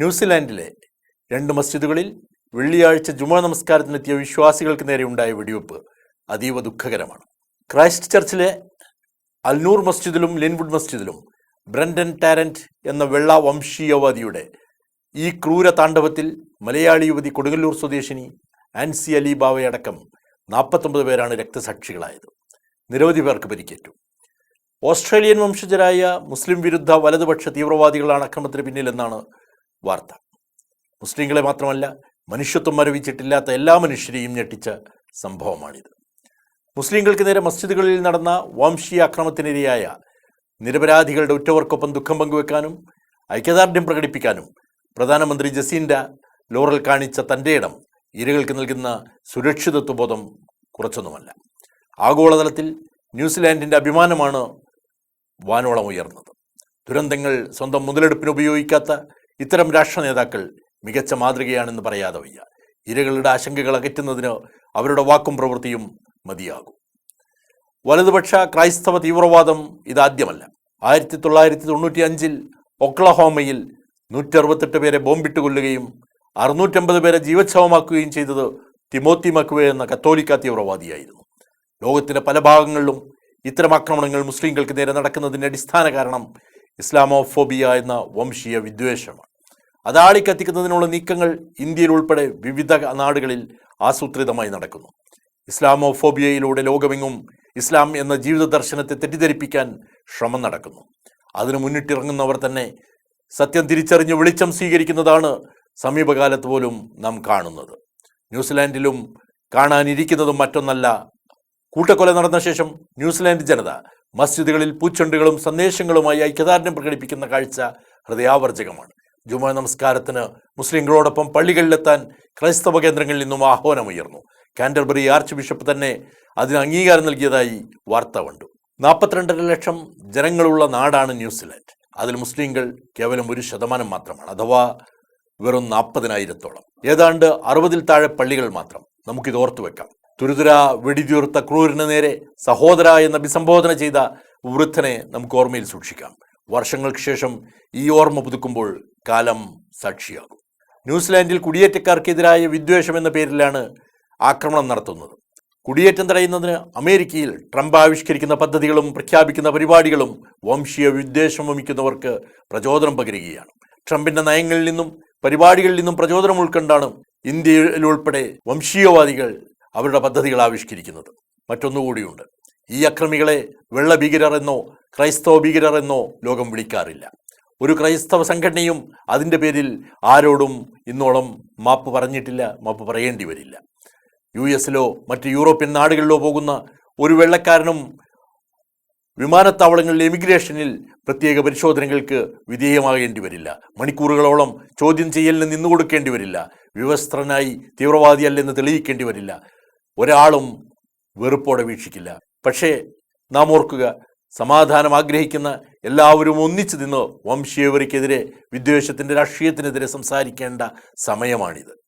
ന്യൂസിലാൻഡിലെ രണ്ട് മസ്ജിദുകളിൽ വെള്ളിയാഴ്ച ജുമാ നമസ്കാരത്തിനെത്തിയ വിശ്വാസികൾക്ക് നേരെ ഉണ്ടായ വെടിവെപ്പ് അതീവ ദുഃഖകരമാണ്. ക്രൈസ്റ്റ് ചർച്ചിലെ അൽനൂർ മസ്ജിദിലും ലിൻവുഡ് മസ്ജിദിലും ബ്രണ്ടൻ ടാരന്റ് എന്ന വെള്ള വംശീയവാദിയുടെ ഈ ക്രൂര താണ്ഡവത്തിൽ മലയാളി യുവതി കൊടുങ്ങല്ലൂർ സ്വദേശിനി ആൻസി അലി ബാവയടക്കം നാൽപ്പത്തൊമ്പത് പേരാണ് രക്തസാക്ഷികളായത്. നിരവധി പേർക്ക് പരിക്കേറ്റു. ഓസ്ട്രേലിയൻ വംശജരായ മുസ്ലിം വിരുദ്ധ വലതുപക്ഷ തീവ്രവാദികളാണ് അക്രമത്തിന് പിന്നിലെന്നാണ് വാർത്ത. മുസ്ലിങ്ങളെ മാത്രമല്ല മനുഷ്യത്വം മരവിച്ചിട്ടില്ലാത്ത എല്ലാ മനുഷ്യരെയും ഞെട്ടിച്ച സംഭവമാണിത്. മുസ്ലിങ്ങൾക്ക് നേരെ മസ്ജിദുകളിൽ നടന്ന വംശീയ അക്രമത്തിനിരയായ നിരപരാധികളുടെ ഉറ്റവർക്കൊപ്പം ദുഃഖം പങ്കുവെക്കാനും ഐക്യദാർഢ്യം പ്രകടിപ്പിക്കാനും പ്രധാനമന്ത്രി ജസീൻഡ ലോറൽ കാണിച്ച തന്റെ ഇടം ഇരകൾക്ക് നൽകുന്ന സുരക്ഷിതത്വബോധം കുറച്ചൊന്നുമല്ല. ആഗോളതലത്തിൽ ന്യൂസിലാൻഡിന്റെ അഭിമാനമാണ് വാനോളം ഉയർന്നത്. ദുരന്തങ്ങൾ സ്വന്തം മുതലെടുപ്പിന് ഉപയോഗിക്കാത്ത ഇത്തരം രാഷ്ട്ര നേതാക്കൾ മികച്ച മാതൃകയാണെന്ന് പറയാതെ വയ്യ ഇരകളുടെ ആശങ്കകൾ അകറ്റുന്നതിന് അവരുടെ വാക്കും പ്രവൃത്തിയും മതിയാകും. വലതുപക്ഷ ക്രൈസ്തവ തീവ്രവാദം ഇതാദ്യമല്ല. ആയിരത്തി തൊള്ളായിരത്തി തൊണ്ണൂറ്റി അഞ്ചിൽ ഒക്ലഹോമയിൽ നൂറ്ററുപത്തെട്ട് പേരെ ബോംബിട്ട് കൊല്ലുകയും അറുന്നൂറ്റമ്പത് പേരെ ജീവച്ഛവമാക്കുകയും ചെയ്തത് തിമോത്തി മക്വേ എന്ന കത്തോലിക്ക തീവ്രവാദിയായിരുന്നു. ലോകത്തിന്റെ പല ഭാഗങ്ങളിലും ഇത്തരം ആക്രമണങ്ങൾ മുസ്ലിങ്ങൾക്ക് നേരെ നടക്കുന്നതിന്റെ അടിസ്ഥാന കാരണം ഇസ്ലാമോഫോബിയ എന്ന വംശീയ വിദ്വേഷമാണ്. അതാളി കത്തിക്കുന്നതിനുള്ള നീക്കങ്ങൾ ഇന്ത്യയിൽ ഉൾപ്പെടെ വിവിധ നാടുകളിൽ ആസൂത്രിതമായി നടക്കുന്നു. ഇസ്ലാമോഫോബിയയിലൂടെ ലോകമെങ്ങും ഇസ്ലാം എന്ന ജീവിത ദർശനത്തെ തെറ്റിദ്ധരിപ്പിക്കാൻ ശ്രമം നടക്കുന്നു. അതിനു മുന്നിട്ടിറങ്ങുന്നവർ തന്നെ സത്യം തിരിച്ചറിഞ്ഞ് വെളിച്ചം സ്വീകരിക്കുന്നതാണ് സമീപകാലത്ത് പോലും നാം കാണുന്നത്. ന്യൂസിലാൻഡിലും കാണാനിരിക്കുന്നതും മറ്റൊന്നല്ല. കൂട്ടക്കൊല നടന്ന ശേഷം ന്യൂസിലാൻഡ് ജനത മസ്ജിദുകളിൽ പൂച്ചെണ്ടുകളും സന്ദേശങ്ങളുമായി ഐക്യദാർഢ്യം പ്രകടിപ്പിക്കുന്ന കാഴ്ച ഹൃദയാവർജകമാണ്. ജുമാ നമസ്കാരത്തിന് മുസ്ലിങ്ങളോടൊപ്പം പള്ളികളിലെത്താൻ ക്രൈസ്തവ കേന്ദ്രങ്ങളിൽ നിന്നും ആഹ്വാനമുയർന്നു. കാൻഡർബറി ആർച്ച് ബിഷപ്പ് തന്നെ അതിന് അംഗീകാരം നൽകിയതായി വാർത്ത കണ്ടു. നാൽപ്പത്തിരണ്ടര ലക്ഷം ജനങ്ങളുള്ള നാടാണ് ന്യൂസിലാൻഡ്. അതിൽ മുസ്ലിങ്ങൾ കേവലം ഒരു ശതമാനം മാത്രമാണ് അഥവാ വെറും നാൽപ്പതിനായിരത്തോളം. ഏതാണ്ട് അറുപതിൽ താഴെ പള്ളികൾ മാത്രം. നമുക്കിത് ഓർത്തു വെക്കാം. തുരുതുര വെടിതീർത്ത ക്രൂരിന് നേരെ സഹോദര എന്ന അഭിസംബോധന ചെയ്ത വൃദ്ധനെ നമുക്ക് ഓർമ്മയിൽ സൂക്ഷിക്കാം. വർഷങ്ങൾക്ക് ശേഷം ഈ ഓർമ്മ പുതുക്കുമ്പോൾ കാലം സാക്ഷിയാകും. ന്യൂസിലാൻഡിൽ കുടിയേറ്റക്കാർക്കെതിരായ വിദ്വേഷം എന്ന പേരിലാണ് ആക്രമണം നടത്തുന്നത്. കുടിയേറ്റം തടയുന്നതിന് അമേരിക്കയിൽ ട്രംപ് ആവിഷ്കരിക്കുന്ന പദ്ധതികളും പ്രഖ്യാപിക്കുന്ന പരിപാടികളും വംശീയ വിദ്വേഷം വമിക്കുന്നവർക്ക് പ്രചോദനം പകരുകയാണ്. ട്രംപിന്റെ നയങ്ങളിൽ നിന്നും പരിപാടികളിൽ നിന്നും പ്രചോദനം ഉൾക്കൊണ്ടാണ് ഇന്ത്യയിലുൾപ്പെടെ വംശീയവാദികൾ അവരുടെ പദ്ധതികൾ ആവിഷ്കരിക്കുന്നത്. മറ്റൊന്നുകൂടിയുണ്ട്. ഈ അക്രമികളെ വെള്ള ഭീകരർ എന്നോ ക്രൈസ്തവ ഭീകരർ എന്നോ ലോകം വിളിക്കാറില്ല. ഒരു ക്രൈസ്തവ സംഘടനയും അതിന്റെ പേരിൽ ആരോടും ഇന്നോളം മാപ്പ് പറഞ്ഞിട്ടില്ല മാപ്പ് പറയേണ്ടി വരില്ല. യു എസിലോ മറ്റ് യൂറോപ്യൻ നാടുകളിലോ പോകുന്ന ഒരു വെള്ളക്കാരനും വിമാനത്താവളങ്ങളിലെ എമിഗ്രേഷനിൽ പ്രത്യേക പരിശോധനകൾക്ക് വിധേയമാകേണ്ടി വരില്ല. മണിക്കൂറുകളോളം ചോദ്യം ചെയ്യലിന് നിന്നുകൊടുക്കേണ്ടി വരില്ല. വിവസ്ത്രനായി തീവ്രവാദിയല്ലെന്ന് തെളിയിക്കേണ്ടി വരില്ല. ഒരാളും വെറുപ്പോടെ വീക്ഷിക്കില്ല. പക്ഷേ നാം ഓർക്കുക സമാധാനം ആഗ്രഹിക്കുന്ന എല്ലാവരും ഒന്നിച്ചു നിന്ന് വംശീയവരിക്കെതിരെ വിദ്വേഷത്തിന്റെ രാഷ്ട്രീയത്തിനെതിരെ സംസാരിക്കേണ്ട സമയമാണിത്.